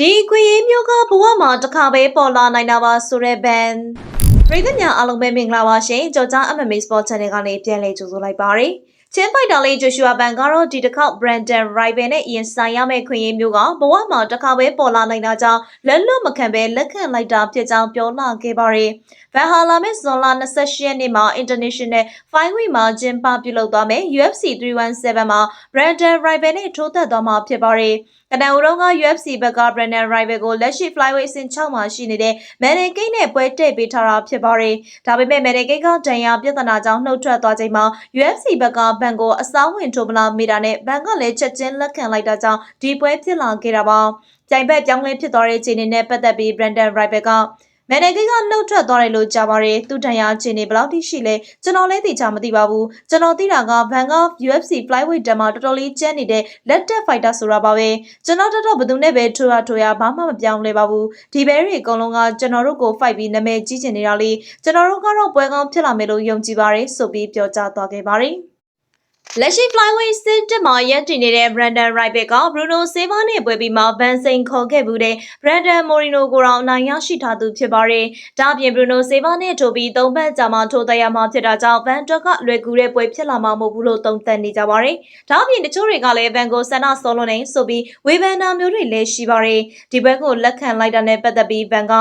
ဒီခွေရေးမျိုးကဘဝမှာတစ်ခါပဲပေါ်လာနိုင်တာပါဆိုတဲ့ band ပြည်သူများအားလုံးပဲမင်္ဂလာပါရှင်ကြော်ကြား MMA Sport Channel ကနေပြန်လည်ကြိုဆိုလိုက်ပါရစေ ချင်းဖိုက်တာလေးဂျိုရှူအာဘန်ကတော့ဒီတစ်ခေါက် Brandon Rival နဲ့ရင်ဆိုင်ရမယ့်ခွင့်ရမျိုးကဘဝမှာတစ်ခါပဲပေါ်လာနိုင်တာကြောင့်လက်လွတ်မခံပဲလက်ခံလိုက်တာဖြစ်ကြောင်းပြောလာခဲ့ပါရယ်။ဗန်ဟာလာမစ်ဇွန်လ28ရက်နေ့မှာ International Fight Week မှာကျင်းပပြုလုပ်သွားမယ် UFC 317မှာ Brandon Rival နဲ့ထိုးသက်သွားမှာဖြစ်ပါရယ်။ကနဦးတော့က UFC ဘက်က Brandon Rival ကိုလက်ရှိ flyweight အဆင့်6မှာရှိနေတဲ့ Mannequin နဲ့ပွဲတည့်ပေးထားတာဖြစ်ပါရယ်။ဒါပေမဲ့ Mannequin ကဒဏ်ရာပြဿနာကြောင့်နှုတ်ထွက်သွားချိန်မှာ UFC ဘက်ကဘန်ကိုအစောင်းဝင်ထိုးမလားမိတာနဲ့ဘန်ကလည်းချက်ချင်းလက်ခံလိုက်တာကြောင့်ဒီပွဲဖြစ်လာခဲ့တာပါ။ကြိုင်ဘက်ပြောင်းလဲဖြစ်သွားတဲ့ခြေအနေနဲ့ပတ်သက်ပြီး Brandon Rival ကမန်နေကကနှုတ်ထွက်သွားတယ်လို့ကြားပါတယ်သူတန်ရာခြေနေဘယ်လောက်ထိရှိလဲကျွန်တော်လည်းသိချာမသိပါဘူးကျွန်တော်သိတာကဘန်က UFC flyweight တမှာတော်တော်လေးကျန်းနေတဲ့ let that fighter ဆိုတာပါပဲကျွန်တော်တော်တော်ဘယ်သူနဲ့ပဲထိုးရထိုးရဘာမှမပြောင်းလဲပါဘူးဒီဘဲတွေအကုန်လုံးကကျွန်တော်တို့ကို fight ပြီးနာမည်ကြီးချင်နေတာလေကျွန်တော်တို့ကတော့ပွဲကောင်းဖြစ်လာမယ်လို့ယုံကြည်ပါတယ်ဆိုပြီးပြောကြားသွားခဲ့ပါတယ် လက်ရှိ flyweight စစ်တက်မှာရပ်တည်နေတဲ့ Brandon Rivet က Bruno Silva နဲ့ပွဲပြီးမှဗန်စိန်ခေါ်ခဲ့မှုတဲ့ Brandon Moreno ကိုတော့အနိုင်ရရှိထားသူဖြစ်ပါတယ်။ဒါ့အပြင် Bruno Silva နဲ့ထိုးပြီးသုံးပတ်ကြာမှထိုးသက်ရမှာဖြစ်တာကြောင့် Van Dijk ကလွယ်ကူတဲ့ပွဲဖြစ်လာမှာမဟုတ်ဘူးလို့သုံးသပ်နေကြပါတယ်။ဒါ့အပြင်တချို့တွေကလည်း Van ကိုဆန္ဒဆောလွန်နေဆိုပြီးဝေဖန်တာမျိုးတွေလည်းရှိပါတယ်။ဒီဘက်ကိုလက်ခံလိုက်တာနဲ့ပတ်သက်ပြီး Van က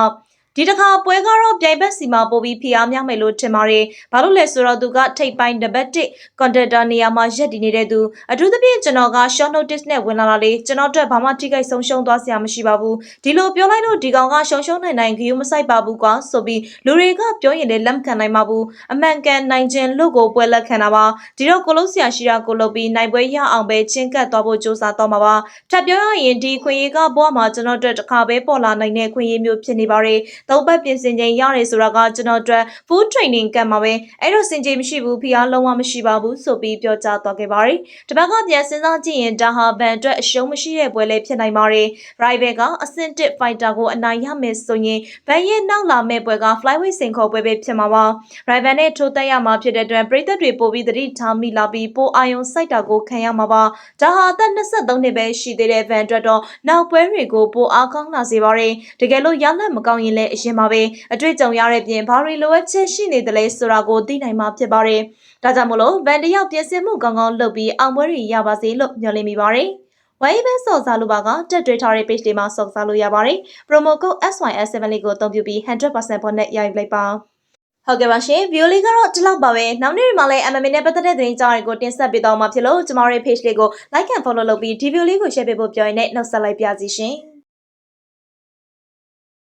ဒီတစ်ခါပွဲကတော့ပြိုင်ဘက်စီမှာပို့ပြီးဖိအားများမယ်လို့ထင်ပါတယ်။ဘာလို့လဲဆိုတော့သူကထိပ်ပိုင်းနံပါတ်1ကွန်တက်တာနေရာမှာရက်တည်နေတဲ့သူအထူးသဖြင့်ကျွန်တော်က short notice နဲ့ဝင်လာတာလေကျွန်တော်တို့ဘာမှထိခိုက်ဆုံးရှုံးသွားစရာမရှိပါဘူး။ဒီလိုပြောလိုက်လို့ဒီကောင်ကရှုံရှုံးနိုင်နိုင်ဂယူးမဆိုင်ပါဘူးကွာဆိုပြီးလူတွေကပြောရင်လည်းလက်မခံနိုင်ပါဘူး။အမှန်ကန်နိုင်ခြင်းလို့ကိုပွဲလက်ခံတာပါ။ဒီတော့ကိုလုံးဆရာရှိတာကိုလုပ်ပြီးနိုင်ပွဲရအောင်ပဲချင်းကပ်သွားဖို့စ조사တော့မှာပါ။ထပ်ပြောရရင်ဒီခွင့်ရေးကဘဝမှာကျွန်တော်တို့တစ်ခါပဲပေါ်လာနိုင်တဲ့ခွင့်ရေးမျိုးဖြစ်နေပါတယ်။သုံးပတ်ပြင်ဆင်ချိန်ရတယ်ဆိုတာကကျွန်တော်တို့ full training ကံမှာပဲအဲ့တော့စင်ချိန်မရှိဘူးဖီအားလုံးဝမရှိပါဘူးဆိုပြီးပြောကြားသွားခဲ့ပါတယ်။တပတ်ကပြန်စဉ်းစားကြည့်ရင်ဒါဟာဘန်အတွက်အရှုံးမရှိတဲ့ပွဲလေးဖြစ်နိုင်ပါတယ်။ rival ကအဆင့်1 fighter ကိုအနိုင်ရမယ်ဆိုရင်ဘန်ရဲ့နောက်လာမယ့်ပွဲက flyweight စင်ခေါ်ပွဲပဲဖြစ်မှာပါ။ rival နဲ့ထိုးတက်ရမှာဖြစ်တဲ့အတွက်ပြည်သက်တွေပို့ပြီးသတိထားမိလာပြီးပိုအာယုံစိုက်တာကိုခံရမှာပါ။ဒါဟာအသက်23နှစ်ပဲရှိသေးတဲ့ဘန်အတွက်တော့နောက်ပွဲတွေကိုပိုအားကောင်းလာစေပါတယ်။တကယ်လို့ရလက်မကောင်းရင်လည်းအရင်ပါပဲအတွေ့အကြုံရတဲ့ပြင်ဘာတွေလိုအပ်ချက်ရှိနေသလဲဆိုတာကိုသိနိုင်မှာဖြစ်ပါတယ်။ဒါကြောင့်မလို့ဗန်တယောက်ပြင်ဆင်မှုကောင်းကောင်းလုပ်ပြီးအောင်ပွဲတွေရပါစေလို့မျှော်လင့်မိပါတယ်။ဝိုင်းဘဲစော်စားလိုပါကတက်တွေ့ထားတဲ့ page တွေမှာစော်စားလို့ရပါတယ်။ promo code SYS7 လေးကိုအသုံးပြုပြီး100%ပေါ်နဲ့ရယူလိုက်ပါ။ဟုတ်ကဲ့ပါရှင်ဗီဒီယိုလေးကတော့ဒီလောက်ပါပဲနောက်နေ့ဒီမှာလည်း MMA နဲ့ပတ်သက်တဲ့သတင်းကြောင်းတွေကိုတင်ဆက်ပေးသွားမှာဖြစ်လို့ကျမတို့ရဲ့ page လေးကို like and follow လုပ်ပြီးဒီဗီဒီယိုလေးကို share ပေးဖို့ပြောရင်းနဲ့နှုတ်ဆက်လိုက်ပါစီရှင်။